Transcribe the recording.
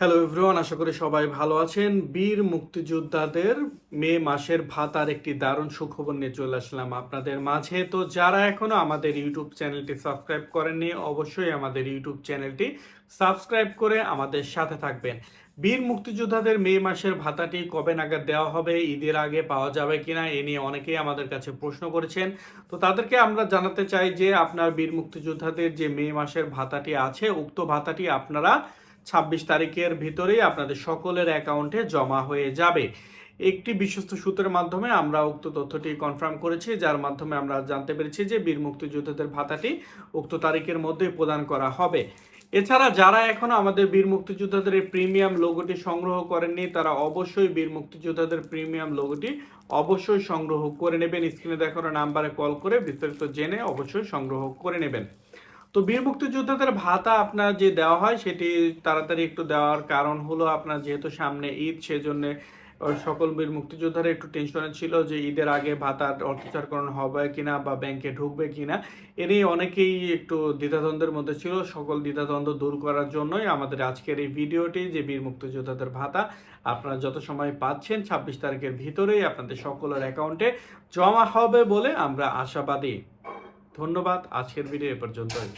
Hello everyone আশা করি সবাই ভালো আছেন। বীর মুক্তিযোদ্ধাদের মে মাসের ভাতার একটি দারুণ সুখবর নিয়ে চলে আসলাম আপনাদের মাঝে। তো যারা এখনও আমাদের ইউটিউব চ্যানেলটি সাবস্ক্রাইব করেননি, অবশ্যই আমাদের ইউটিউব চ্যানেলটি সাবস্ক্রাইব করে আমাদের সাথে থাকবেন। বীর মুক্তিযোদ্ধাদের মে মাসের ভাতাটি কবে নাগাদ দেওয়া হবে, ঈদের আগে পাওয়া যাবে কিনা, এ নিয়ে অনেকেই আমাদের কাছে প্রশ্ন করেছেন। তো তাদেরকে আমরা জানাতে চাই যে, আপনার বীর মুক্তিযোদ্ধাদের যে মে মাসের ভাতাটি আছে, উক্ত ভাতাটি আপনারা ছাব্বিশ তারিখের ভিতরেই আপনাদের সকলের অ্যাকাউন্টে জমা হয়ে যাবে। একটি বিশ্বস্ত সূত্রের মাধ্যমে আমরা উক্ত তথ্যটি কনফার্ম করেছি, যার মাধ্যমে আমরা জানতে পেরেছি যে বীর মুক্তিযোদ্ধাদের ভাতাটি উক্ত তারিখের মধ্যেই প্রদান করা হবে। এছাড়া যারা এখনও আমাদের বীর মুক্তিযোদ্ধাদের এই প্রিমিয়াম লোগোটি সংগ্রহ করেননি, তারা অবশ্যই বীর মুক্তিযোদ্ধাদের প্রিমিয়াম লোগোটি অবশ্যই সংগ্রহ করে নেবেন। স্ক্রিনে দেখানো নাম্বারে কল করে বিস্তারিত জেনে অবশ্যই সংগ্রহ করে নেবেন। তো বীর মুক্তিযোদ্ধাদের ভাতা আপনার যে দেওয়া হয়, সেটি তাড়াতাড়ি একটু দেওয়ার কারণ হলো আপনার যেহেতু সামনে ঈদ, সেজন্য সকল বীর মুক্তিযোদ্ধারা একটু টেনশনে ছিল যে ঈদের আগে ভাতার অর্থচারকরণ হবে কিনা বা ব্যাংকে ঢুকবে কিনা। এ নিয়ে অনেকেই একটু দ্বিধাদ্বন্দ্বের মধ্যে ছিল সকল দ্বিধাদ্বন্দ্ব দূর করার জন্যই আমাদের আজকের এই ভিডিওটি যে বীর মুক্তিযোদ্ধাদের ভাতা আপনারা যত সময় পাচ্ছেন ছাব্বিশ তারিখের ভিতরেই আপনাদের সকলের অ্যাকাউন্টে জমা হবে বলে আমরা আশাবাদী। ধন্যবাদ। আজকের ভিডিও এ পর্যন্তই।